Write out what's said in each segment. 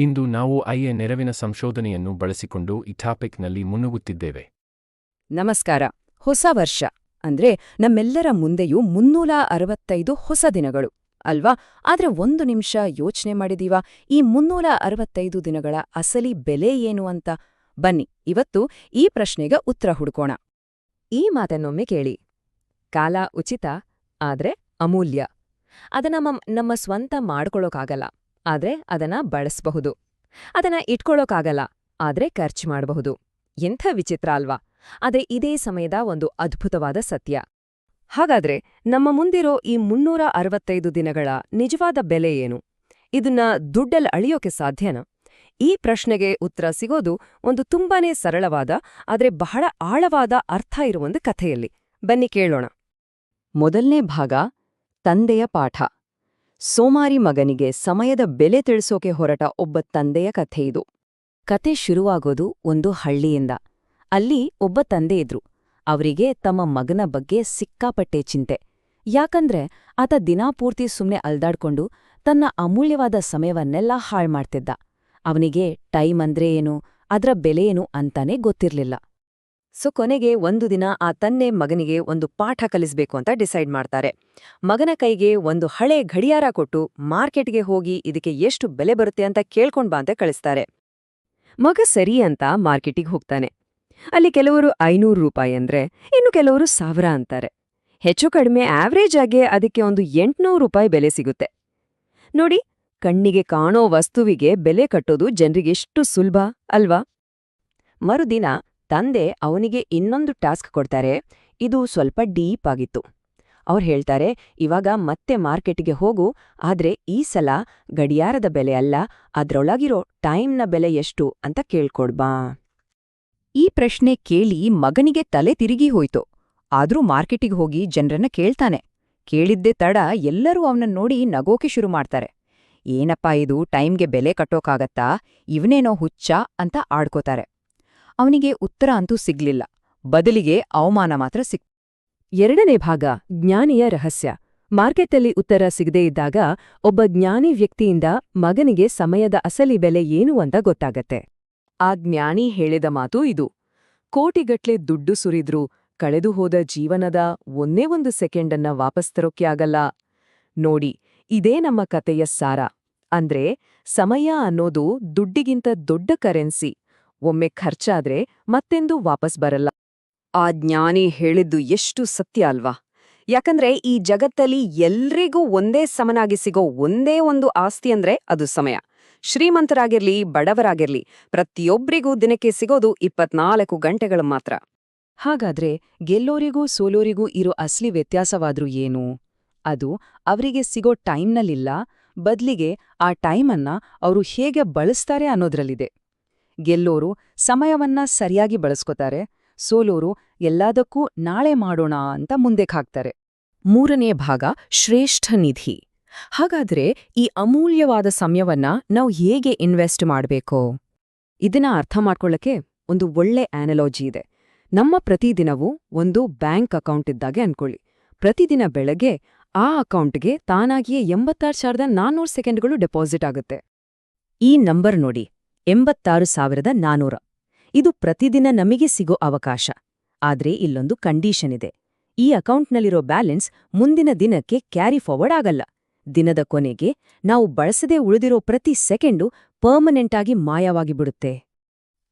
ಇಂದು ನಾವು ಐಎ ನೆರವಿನ ಸಂಶೋಧನೆಯನ್ನು ಬಳಸಿಕೊಂಡು ಈ ಟಾಪಿಕ್ನಲ್ಲಿ ಮುನ್ನುಗ್ಗುತ್ತಿದ್ದೇವೆ. ನಮಸ್ಕಾರ. ಹೊಸ ವರ್ಷ, ಅಂದ್ರೆ ನಮ್ಮೆಲ್ಲರ ಮುಂದೆಯೂ ಮುನ್ನೂರ ಅರವತ್ತೈದು ಹೊಸ ದಿನಗಳು, ಅಲ್ವಾ? ಆದ್ರೆ ಒಂದು ನಿಮಿಷ ಯೋಚನೆ ಮಾಡಿದೀವ? ಈ ಮುನ್ನೂರ ಅರವತ್ತೈದು ದಿನಗಳ ಅಸಲಿ ಬೆಲೆ ಏನು ಅಂತ? ಬನ್ನಿ, ಇವತ್ತು ಈ ಪ್ರಶ್ನೆಗೆ ಉತ್ತರ ಹುಡುಕೋಣ. ಈ ಮಾತನ್ನೊಮ್ಮೆ ಕೇಳಿ. ಕಾಲ ಉಚಿತ, ಆದ್ರೆ ಅಮೂಲ್ಯ. ಅದನ್ನ ಮಮ್- ನಮ್ಮ ಸ್ವಂತ ಮಾಡ್ಕೊಳ್ಳೋಕಾಗಲ್ಲ ಆದ್ರೆ ಅದನ್ನ ಬಳಸಬಹುದು. ಅದನ್ನ ಇಟ್ಕೊಳ್ಳೋಕಾಗಲ್ಲ ಆದ್ರೆ ಖರ್ಚು ಮಾಡಬಹುದು. ಎಂಥ ವಿಚಿತ್ರ ಅಲ್ವಾ? ಆದರೆ ಇದೇ ಸಮಯದ ಒಂದು ಅದ್ಭುತವಾದ ಸತ್ಯ. ಹಾಗಾದ್ರೆ ನಮ್ಮ ಮುಂದಿರೋ ಈ ಮುನ್ನೂರ ಅರವತ್ತೈದು ದಿನಗಳ ನಿಜವಾದ ಬೆಲೆ ಏನು? ಇದನ್ನ ದುಡ್ಡಲ್ ಅಳಿಯೋಕೆ ಸಾಧ್ಯನಾ? ಈ ಪ್ರಶ್ನೆಗೆ ಉತ್ತರ ಸಿಗೋದು ಒಂದು ತುಂಬಾನೇ ಸರಳವಾದ, ಆದ್ರೆ ಬಹಳ ಆಳವಾದ ಅರ್ಥ ಇರುವ ಒಂದು ಕಥೆಯಲ್ಲಿ. ಬನ್ನಿ ಕೇಳೋಣ. ಮೊದಲನೇ ಭಾಗ, ತಂದೆಯ ಪಾಠ. ಸೋಮಾರಿ ಮಗನಿಗೆ ಸಮಯದ ಬೆಲೆ ತಿಳಿಸೋಕೆ ಹೊರಟ ಒಬ್ಬ ತಂದೆಯ ಕಥೆ ಇದು. ಕತೆ ಶುರುವಾಗೋದು ಒಂದು ಹಳ್ಳಿಯಿಂದ. ಅಲ್ಲಿ ಒಬ್ಬ ತಂದೆ ಇದ್ರು. ಅವರಿಗೆ ತಮ್ಮ ಮಗನ ಬಗ್ಗೆ ಸಿಕ್ಕಾಪಟ್ಟೆ ಚಿಂತೆ. ಯಾಕಂದ್ರೆ ಆತ ದಿನಾಪೂರ್ತಿ ಸುಮ್ನೆ ಅಲ್ದಾಡ್ಕೊಂಡು ತನ್ನ ಅಮೂಲ್ಯವಾದ ಸಮಯವನ್ನೆಲ್ಲ ಹಾಳ್ಮಾಡ್ತಿದ್ದ ಅವನಿಗೆ ಟೈಮ್ ಅಂದ್ರೆ ಏನು, ಅದರ ಬೆಲೆ ಏನು ಅಂತಾನೆ ಗೊತ್ತಿರ್ಲಿಲ್ಲ. ಸೊ ಕೊನೆಗೆ ಒಂದು ದಿನ ಆ ತನ್ನೆ ಮಗನಿಗೆ ಒಂದು ಪಾಠ ಕಲಿಸಬೇಕು ಅಂತ ಡಿಸೈಡ್ ಮಾಡ್ತಾರೆ. ಮಗನ ಕೈಗೆ ಒಂದು ಹಳೆ ಗಡಿಯಾರ ಕೊಟ್ಟು ಮಾರ್ಕೆಟ್ಗೆ ಹೋಗಿ ಇದಕ್ಕೆ ಎಷ್ಟು ಬೆಲೆ ಬರುತ್ತೆ ಅಂತ ಕೇಳ್ಕೊಂಡ್ ಬಾ ಅಂತ ಕಳಿಸ್ತಾರೆ. ಮಗ ಸರಿ ಅಂತ ಮಾರ್ಕೆಟಿಗೆ ಹೋಗ್ತಾನೆ. ಅಲ್ಲಿ ಕೆಲವರು ಐನೂರು ರೂಪಾಯಿ ಅಂದ್ರೆ ಇನ್ನು ಕೆಲವರು ಸಾವಿರ ಅಂತಾರೆ. ಹೆಚ್ಚು ಕಡಿಮೆ ಆವ್ರೇಜ್ ಆಗಿ ಅದಕ್ಕೆ ಒಂದು ಎಂಟ್ನೂರು ರೂಪಾಯಿ ಬೆಲೆ ಸಿಗುತ್ತೆ. ನೋಡಿ, ಕಣ್ಣಿಗೆ ಕಾಣೋ ವಸ್ತುವಿಗೆ ಬೆಲೆ ಕಟ್ಟೋದು ಜನರಿಗೆಷ್ಟು ಸುಲಭ ಅಲ್ವಾ? ಮರುದಿನ ತಂದೆ ಅವನಿಗೆ ಇನ್ನೊಂದು ಟಾಸ್ಕ್ ಕೊಡ್ತಾರೆ. ಇದು ಸ್ವಲ್ಪ ಡೀಪ್ ಆಗಿತ್ತು. ಅವ್ರು ಹೇಳ್ತಾರೆ, ಇವಾಗ ಮತ್ತೆ ಮಾರ್ಕೆಟ್ಗೆ ಹೋಗು. ಆದ್ರೆ ಈ ಸಲ ಗಡಿಯಾರದ ಬೆಲೆ ಅಲ್ಲ. ಅದ್ರೊಳಗಿರೋ ಟೈಮ್ನ ಬೆಲೆ ಎಷ್ಟು? ಅಂತ ಕೇಳ್ಕೊಡ್ಬಾ ಈ ಪ್ರಶ್ನೆ ಕೇಳಿ ಮಗನಿಗೆ ತಲೆ ತಿರುಗಿ ಹೋಯ್ತು. ಆದ್ರೂ ಮಾರ್ಕೆಟಿಗೆ ಹೋಗಿ ಜನರನ್ನ ಕೇಳ್ತಾನೆ. ಕೇಳಿದ್ದೇ ತಡ ಎಲ್ಲರೂ ಅವನನ್ನ ನೋಡಿ ನಗೋಕೆ ಶುರು ಮಾಡ್ತಾರೆ. ಏನಪ್ಪಾ ಇದು, ಟೈಮ್ಗೆ ಬೆಲೆ ಕಟ್ಟೋಕಾಗತ್ತಾ? ಇವನೇನೋ ಹುಚ್ಚ ಅಂತ ಆಡ್ಕೋತಾರೆ. ಅವನಿಗೆ ಉತ್ತರ ಅಂತೂ ಸಿಗ್ಲಿಲ್ಲ. ಬದಲಿಗೆ ಅವಮಾನ ಮಾತ್ರ ಸಿಕ್ ಎರಡನೇ ಭಾಗ, ಜ್ಞಾನಿಯ ರಹಸ್ಯ. ಮಾರ್ಕೆಟಲ್ಲಿ ಉತ್ತರ ಸಿಗದೇ ಇದ್ದಾಗ ಒಬ್ಬ ಜ್ಞಾನಿ ವ್ಯಕ್ತಿಯಿಂದ ಮಗನಿಗೆ ಸಮಯದ ಅಸಲಿ ಬೆಲೆ ಏನು ಅಂತ ಗೊತ್ತಾಗತ್ತೆ. ಆ ಜ್ಞಾನಿ ಹೇಳಿದ ಮಾತು ಇದು. ಕೋಟಿಗಟ್ಲೆ ದುಡ್ಡು ಸುರಿದ್ರೂ, ಕಳೆದು ಹೋದ ಜೀವನದ ಒಂದೇ ಒಂದು ಸೆಕೆಂಡನ್ನ ವಾಪಸ್ ತರೋಕೆ ಆಗಲ್ಲ. ನೋಡಿ, ಇದೇ ನಮ್ಮ ಕತೆಯ ಸಾರ. ಅಂದ್ರೆ, ಸಮಯ ಅನ್ನೋದು ದುಡ್ಡಿಗಿಂತ ದೊಡ್ಡ ಕರೆನ್ಸಿ. ಒಮ್ಮೆ ಖರ್ಚಾದ್ರೆ ಮತ್ತೆಂದೂ ವಾಪಸ್ ಬರಲ್ಲ. ಆ ಜ್ಞಾನಿ ಹೇಳಿದ್ದು ಎಷ್ಟು ಸತ್ಯ ಅಲ್ವಾ? ಯಾಕಂದ್ರೆ ಈ ಜಗತ್ತಲ್ಲಿ ಎಲ್ರಿಗೂ ಒಂದೇ ಸಮನಾಗಿ ಸಿಗೋ ಒಂದೇ ಒಂದು ಆಸ್ತಿ ಅಂದ್ರೆ ಅದು ಸಮಯ. ಶ್ರೀಮಂತರಾಗಿರ್ಲಿ, ಬಡವರಾಗಿರ್ಲಿ ಪ್ರತಿಯೊಬ್ಬರಿಗೂ ದಿನಕ್ಕೆ ಸಿಗೋದು ಇಪ್ಪತ್ನಾಲ್ಕು ಗಂಟೆಗಳು ಮಾತ್ರ. ಹಾಗಾದ್ರೆ ಗೆಲ್ಲೋರಿಗೂ ಸೋಲೋರಿಗೂ ಇರೋ ಅಸ್ಲಿ ವ್ಯತ್ಯಾಸವಾದ್ರೂ ಏನು? ಅದು ಅವರಿಗೆ ಸಿಗೋ ಟೈಮ್ನಲ್ಲಿಲ್ಲ, ಬದ್ಲಿಗೆ ಆ ಟೈಮನ್ನ ಅವರು ಹೇಗೆ ಬಳಸ್ತಾರೆ ಅನ್ನೋದ್ರಲ್ಲಿದೆ. ಗೆಲ್ಲೋರು ಸಮಯವನ್ನ ಸರಿಯಾಗಿ ಬಳಸ್ಕೊತಾರೆ. ಸೋಲೋರು ಎಲ್ಲದಕ್ಕೂ ನಾಳೆ ಮಾಡೋಣ ಅಂತ ಮುಂದೆ ಹಾಕ್ತಾರೆ. ಮೂರನೇ ಭಾಗ, ಶ್ರೇಷ್ಠ ನಿಧಿ. ಹಾಗಾದ್ರೆ ಈ ಅಮೂಲ್ಯವಾದ ಸಮಯವನ್ನ ನಾವು ಹೇಗೆ ಇನ್ವೆಸ್ಟ್ ಮಾಡಬೇಕು? ಇದನ್ನ ಅರ್ಥ ಮಾಡ್ಕೊಳ್ಳಕ್ಕೆ ಒಂದು ಒಳ್ಳೆ ಆನಲಾಜಿ ಇದೆ. ನಮ್ಮ ಪ್ರತಿದಿನವೂ ಒಂದು ಬ್ಯಾಂಕ್ ಅಕೌಂಟ್ ಇದ್ದಾಗೆ ಅನ್ಕೊಳ್ಳಿ. ಪ್ರತಿದಿನ ಬೆಳಗ್ಗೆ ಆ ಅಕೌಂಟ್ಗೆ ತಾನಾಗಿಯೇ ಎಂಬತ್ತಾರು ಸಾವಿರದ ನಾನ್ನೂರು ಸೆಕೆಂಡ್ಗಳು ಡೆಪಾಸಿಟ್ ಆಗುತ್ತೆ. ಈ ನಂಬರ್ ನೋಡಿ. ಎಂಬತ್ತಾರು ಸಾವಿರದ ನಾನೂರ. ಇದು ಪ್ರತಿದಿನ ನಮಗೆ ಸಿಗೋ ಅವಕಾಶ. ಆದ್ರೆ ಇಲ್ಲೊಂದು ಕಂಡೀಷನ್ ಇದೆ. ಈ ಅಕೌಂಟ್ನಲ್ಲಿರೋ ಬ್ಯಾಲೆನ್ಸ್ ಮುಂದಿನ ದಿನಕ್ಕೆ ಕ್ಯಾರಿ ಫಾರ್ವರ್ಡ್ ಆಗಲ್ಲ. ದಿನದ ಕೊನೆಗೆ ನಾವು ಬಳಸದೇ ಉಳಿದಿರೋ ಪ್ರತಿ ಸೆಕೆಂಡು ಪರ್ಮನೆಂಟ್ ಆಗಿ ಮಾಯವಾಗಿ ಬಿಡುತ್ತೆ.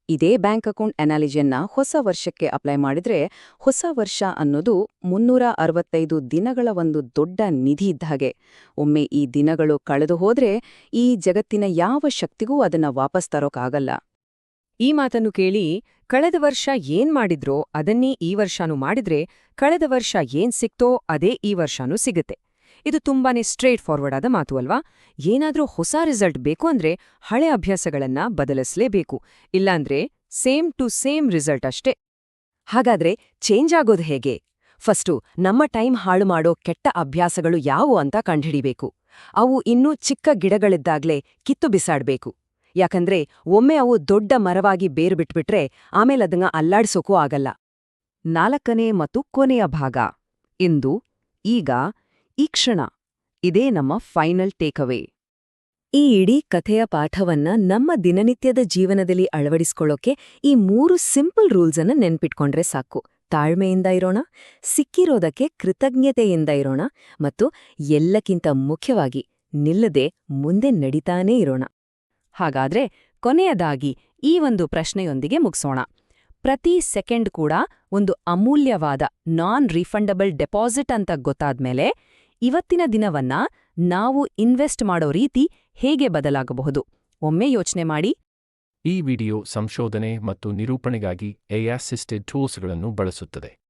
ಇದೇ ಬ್ಯಾಂಕ್ ಅಕೌಂಟ್ ಅನಾಲಿಜಿಯನ್ನ ಹೊಸ ವರ್ಷಕ್ಕೆ ಅಪ್ಲೈ ಮಾಡಿದ್ರೆ ಹೊಸ ವರ್ಷ ಅನ್ನೋದು ಮುನ್ನೂರ ಅರವತ್ತೈದು ದಿನಗಳ ಒಂದು ದೊಡ್ಡ ನಿಧಿ ಇದ್ದ ಹಾಗೆ. ಒಮ್ಮೆ ಈ ದಿನಗಳು ಕಳೆದು ಹೋದ್ರೆ ಈ ಜಗತ್ತಿನ ಯಾವ ಶಕ್ತಿಗೂ ಅದನ್ನ ವಾಪಸ್ ತರೋಕಾಗಲ್ಲ. ಈ ಮಾತನ್ನು ಕೇಳಿ ಕಳೆದ ವರ್ಷ ಏನ್ ಮಾಡಿದ್ರೋ ಅದನ್ನೇ ಈ ವರ್ಷನೂ ಮಾಡಿದ್ರೆ ಕಳೆದ ವರ್ಷ ಏನ್ ಸಿಕ್ತೋ ಅದೇ ಈ ವರ್ಷನೂ ಸಿಗುತ್ತೆ. ಇದು ತುಂಬಾನೇ ಸ್ಟ್ರೇಟ್ ಫಾರ್ವರ್ಡ್ ಆದ ಮಾತು ಅಲ್ವಾ? ಏನಾದರೂ ಹೊಸ ರಿಸಲ್ಟ್ ಬೇಕು ಅಂದ್ರೆ ಹಳೆ ಅಭ್ಯಾಸಗಳನ್ನ ಬದಲಿಸಲೇಬೇಕು. ಇಲ್ಲಾಂದ್ರೆ ಸೇಮ್ ಟು ಸೇಮ್ ರಿಸಲ್ಟ್ ಅಷ್ಟೇ. ಹಾಗಾದ್ರೆ ಚೇಂಜ್ ಆಗೋದು ಹೇಗೆ? ಫಸ್ಟು ನಮ್ಮ ಟೈಮ್ ಹಾಳು ಮಾಡೋ ಕೆಟ್ಟ ಅಭ್ಯಾಸಗಳು ಯಾವುವು ಅಂತ ಕಂಡುಹಿಡಿಬೇಕು. ಅವು ಇನ್ನೂ ಚಿಕ್ಕ ಗಿಡಗಳಿದ್ದಾಗ್ಲೇ ಕಿತ್ತು ಬಿಸಾಡ್ಬೇಕು. ಯಾಕಂದ್ರೆ ಒಮ್ಮೆ ಅವು ದೊಡ್ಡ ಮರವಾಗಿ ಬೇರು ಬಿಟ್ಬಿಟ್ರೆ ಆಮೇಲೆ ಅದನ್ನ ಅಲ್ಲಾಡ್ಸೋಕೂ ಆಗಲ್ಲ. ನಾಲ್ಕನೇ ಮತ್ತು ಕೊನೆಯ ಭಾಗ. ಇಂದು ಈಗ ಈ ಕ್ಷಣ. ಇದೇ ನಮ್ಮ ಫೈನಲ್ ಟೇಕ್ಅವೇ. ಈ ಇಡೀ ಕಥೆಯ ಪಾಠವನ್ನ ನಮ್ಮ ದಿನನಿತ್ಯದ ಜೀವನದಲ್ಲಿ ಅಳವಡಿಸ್ಕೊಳ್ಳೋಕೆ ಈ ಮೂರು ಸಿಂಪಲ್ ರೂಲ್ಸ್ ಅನ್ನ ನೆನ್ಪಿಟ್ಕೊಂಡ್ರೆ ಸಾಕು. ತಾಳ್ಮೆಯಿಂದ ಇರೋಣ, ಸಿಕ್ಕಿರೋದಕ್ಕೆ ಕೃತಜ್ಞತೆಯಿಂದ ಇರೋಣ ಮತ್ತು ಎಲ್ಲಕ್ಕಿಂತ ಮುಖ್ಯವಾಗಿ ನಿಲ್ಲದೆ ಮುಂದೆ ನಡೀತಾನೇ ಇರೋಣ. ಹಾಗಾದ್ರೆ ಕೊನೆಯದಾಗಿ ಈ ಒಂದು ಪ್ರಶ್ನೆಯೊಂದಿಗೆ ಮುಗಿಸೋಣ. ಪ್ರತಿ ಸೆಕೆಂಡ್ ಕೂಡ ಒಂದು ಅಮೂಲ್ಯವಾದ ನಾನ್ ರಿಫಂಡಬಲ್ ಡೆಪಾಸಿಟ್ ಅಂತ ಗೊತ್ತಾದ್ಮೇಲೆ ಇವತ್ತಿನ ದಿನವನ್ನ ನಾವು ಇನ್ವೆಸ್ಟ್ ಮಾಡೋ ರೀತಿ ಹೇಗೆ ಬದಲಾಗಬಹುದು? ಒಮ್ಮೆ ಯೋಚನೆ ಮಾಡಿ. ಈ ವಿಡಿಯೋ ಸಂಶೋಧನೆ ಮತ್ತು ನಿರೂಪಣೆಗಾಗಿ ಎ ಅಸಿಸ್ಟೆಡ್ ಟೂಲ್ಸ್ಗಳನ್ನು ಬಳಸುತ್ತದೆ.